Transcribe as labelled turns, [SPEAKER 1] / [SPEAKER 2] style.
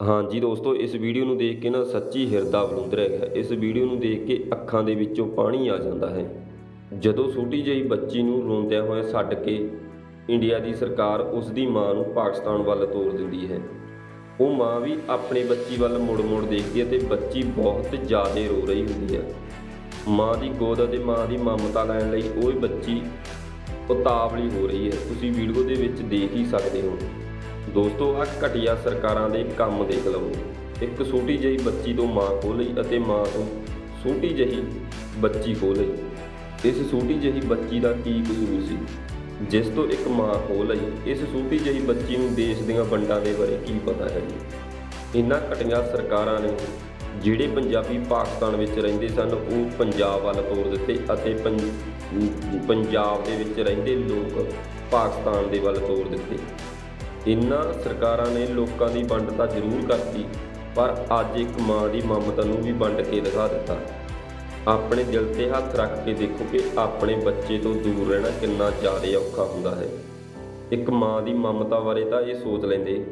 [SPEAKER 1] ਹਾਂਜੀ ਦੋਸਤੋ, ਇਸ ਵੀਡੀਓ ਨੂੰ ਦੇਖ ਕੇ ਨਾ ਸੱਚੀ ਹਿਰਦਾ ਬਲੁੰਦ ਰਹਿ ਗਿਆ। ਇਸ ਵੀਡੀਓ ਨੂੰ ਦੇਖ ਕੇ ਅੱਖਾਂ ਦੇ ਵਿੱਚੋਂ ਪਾਣੀ ਆ ਜਾਂਦਾ ਹੈ। ਜਦੋਂ ਛੋਟੀ ਜਿਹੀ ਬੱਚੀ ਨੂੰ ਰੋਂਦਿਆਂ ਹੋਇਆ ਛੱਡ ਕੇ ਇੰਡੀਆ ਦੀ ਸਰਕਾਰ ਉਸ ਦੀ ਮਾਂ ਨੂੰ ਪਾਕਿਸਤਾਨ ਵੱਲ ਤੋਰ ਦਿੰਦੀ ਹੈ, ਉਹ ਮਾਂ ਵੀ ਆਪਣੇ ਬੱਚੀ ਵੱਲ ਮੁੜ-ਮੁੜ ਦੇਖਦੀ ਹੈ ਤੇ ਬੱਚੀ ਬਹੁਤ ਜ਼ਿਆਦਾ ਰੋ ਰਹੀ ਹੁੰਦੀ ਹੈ। ਮਾਂ ਦੀ ਗੋਦ ਅਤੇ ਮਾਂ ਦੀ ਮਮਤਾ ਲੈਣ ਲਈ ਉਹ ਬੱਚੀ ਉਤਾਵਲੀ ਹੋ ਰਹੀ ਹੈ। ਤੁਸੀਂ ਵੀਡੀਓ ਦੇ ਵਿੱਚ ਦੇਖ ਹੀ ਸਕਦੇ ਹੋ। ਦੋਸਤੋ ਆ ਘਟੀਆ ਸਰਕਾਰਾਂ ਦੇ ਕੰਮ ਦੇਖ ਲਵੋ। ਇੱਕ ਛੋਟੀ ਜਿਹੀ ਬੱਚੀ ਤੋਂ ਮਾਂ ਖੋਹ ਲਈ ਅਤੇ ਮਾਂ ਤੋਂ ਛੋਟੀ ਜਿਹੀ ਬੱਚੀ ਖੋਹ ਲਈ। ਇਸ ਛੋਟੀ ਜਿਹੀ ਬੱਚੀ ਦਾ ਕੀ ਕਸੂਰ ਸੀ? ਜਿਸ ਤੋਂ ਇੱਕ ਮਾਂ ਖੋ ਲਈ, ਇਸ ਛੋਟੀ ਜਿਹੀ ਬੱਚੀ ਨੂੰ ਦੇਸ਼ ਦੀਆਂ ਵੰਡਾਂ ਦੇ ਬਾਰੇ ਕੀ ਪਤਾ ਹੈ ਜੀ? ਇਨ੍ਹਾਂ ਘਟੀਆਂ ਸਰਕਾਰਾਂ ਨੇ ਜਿਹੜੇ ਪੰਜਾਬੀ ਪਾਕਿਸਤਾਨ ਵਿੱਚ ਰਹਿੰਦੇ ਸਨ, ਉਹ ਪੰਜਾਬ ਵੱਲ ਤੋਰ ਦਿੱਤੇ ਅਤੇ ਪੰਜਾਬ ਦੇ ਵਿੱਚ ਰਹਿੰਦੇ ਲੋਕ ਪਾਕਿਸਤਾਨ ਦੇ ਵੱਲ ਤੋਰ ਦਿੱਤੇ। ਇਨ੍ਹਾਂ ਸਰਕਾਰਾਂ ਨੇ ਲੋਕਾਂ ਦੀ ਵੰਡ ਤਾਂ ਜ਼ਰੂਰ ਕਰਤੀ, ਪਰ ਅੱਜ ਇੱਕ ਮਾਂ ਦੀ ਮਮਤਾ ਨੂੰ ਵੀ ਵੰਡ ਕੇ ਦਿਖਾ ਦਿੱਤਾ। ਆਪਣੇ ਦਿਲ ਤੇ ਹੱਥ ਰੱਖ ਕੇ ਦੇਖੋ ਕਿ ਆਪਣੇ ਬੱਚੇ ਤੋਂ ਦੂਰ ਰਹਿਣਾ ਕਿੰਨਾ ਜ਼ਿਆਦਾ ਔਖਾ ਹੁੰਦਾ ਹੈ। ਇੱਕ ਮਾਂ ਦੀ ਮਮਤਾ ਬਾਰੇ ਤਾਂ ਇਹ ਸੋਚ ਲੈਂਦੇ।